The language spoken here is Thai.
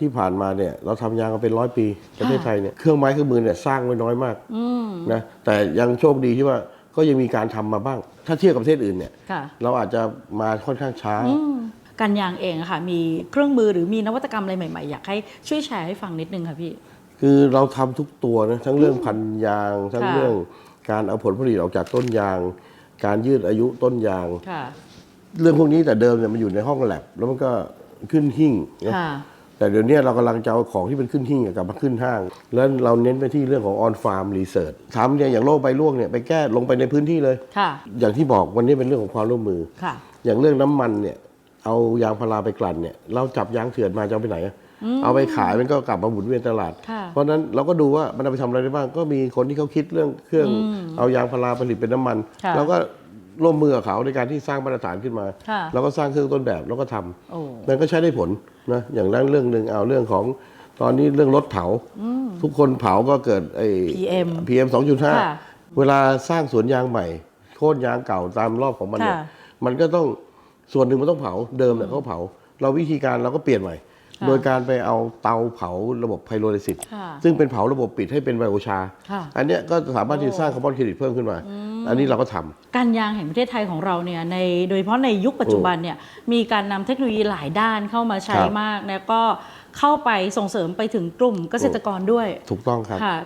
ที่ผ่านมาเนี่ยเราทำยางมาเป็นร้อยปีประเทศไทยเนี่ยเครื่องไม้เครื่องมือเนี่ยสร้างไว้น้อยมากอืมนะแต่ยังโชคดีที่ว่าก็ยังมีการทำมาบ้าง ถ้าเทียบกับประเทศอื่นเนี่ยค่ะเราอาจจะมาค่อนข้างช้าอืมการยางเองอะค่ะมีเครื่องมือหรือมีนวัตกรรมอะไรใหม่ๆ อยากให้ช่วยแชร์ให้ฟังนิดนึงค่ะพี่ คือเราทำทุกตัวนะทั้งเรื่องพันธุ์ยาง ทั้งค่ะเรื่องการเอาผลผลิตออกจากต้นยาง การยืดอายุต้นยางค่ะเรื่องพวกนี้แต่เดิมเนี่ยมันอยู่ในห้องแลบแล้วมันก็ขึ้นหิ้งนะค่ะ แต่เดี๋ยวนี้เรากำลังจะเอาของที่เป็นขึ้นหิ้งกลับมาขึ้นห้าง แล้วเราเน้นไปที่เรื่องของออนฟาร์มรีเสิร์ชทำเนี่ยอย่างโรคใบร่วงเนี่ยไปแก้ลงไปในพื้นที่เลย ค่ะ อย่างที่บอกวันนี้เป็นเรื่องของความร่วมมือ ค่ะ อย่างเรื่องน้ำมันเนี่ยเอายางพาราไปกลั่นเนี่ยเราจับยางเถื่อนมาจะเอาไปไหนอะเอาไปขายมันก็กลับมาหมุนเวียนตลาด ค่ะเพราะฉะนั้นเราก็ดูว่ามันเอาไปทำอะไรได้บ้างก็มีคนที่เขาคิดเรื่องเครื่องเอายางพาราผลิตเป็นน้ำมันค่ะ เราก็ ร่วมมือกับเขาในการที่สร้างมาตรฐานขึ้นมา ค่ะเราก็สร้างเครื่องต้นแบบแล้วก็ทำโอ้ มันก็ใช้ได้ผลนะอย่างนั้นเรื่องหนึ่งเอาเรื่องของตอนนี้เรื่องรถเผา ทุกคนเผาก็เกิดไอ้ PM PM ค่ะ2.5เวลาสร้างสวนยางใหม่โค่นยางเก่าตามรอบของมันเนี่ยค่ะมันก็ต้องส่วนหนึ่งมันต้องเผาเดิมเนี่ยเขาเผา เราวิธีการเราก็เปลี่ยนใหม่ค่ะโดยการไปเอาเตาเผาระบบไพโรลิซิสค่ะซึ่งเป็นเผาระบบปิดให้เป็นไบโอชา ค่ะ อันเนี้ยก็สามารถที่จะสร้างคาร์บอนเครดิตเพิ่มขึ้นมา อันนี้เราก็ทำการยางแห่งประเทศไทยของเราเนี่ยในโดยเฉพาะในยุคปัจจุบันเนี่ยมีการนำเทคโนโลยีหลายด้านเข้ามาใช้ครับมาก แล้วก็เข้าไปส่งเสริมไปถึงกลุ่มเกษตรกรด้วย ถูกต้องครับค่ะ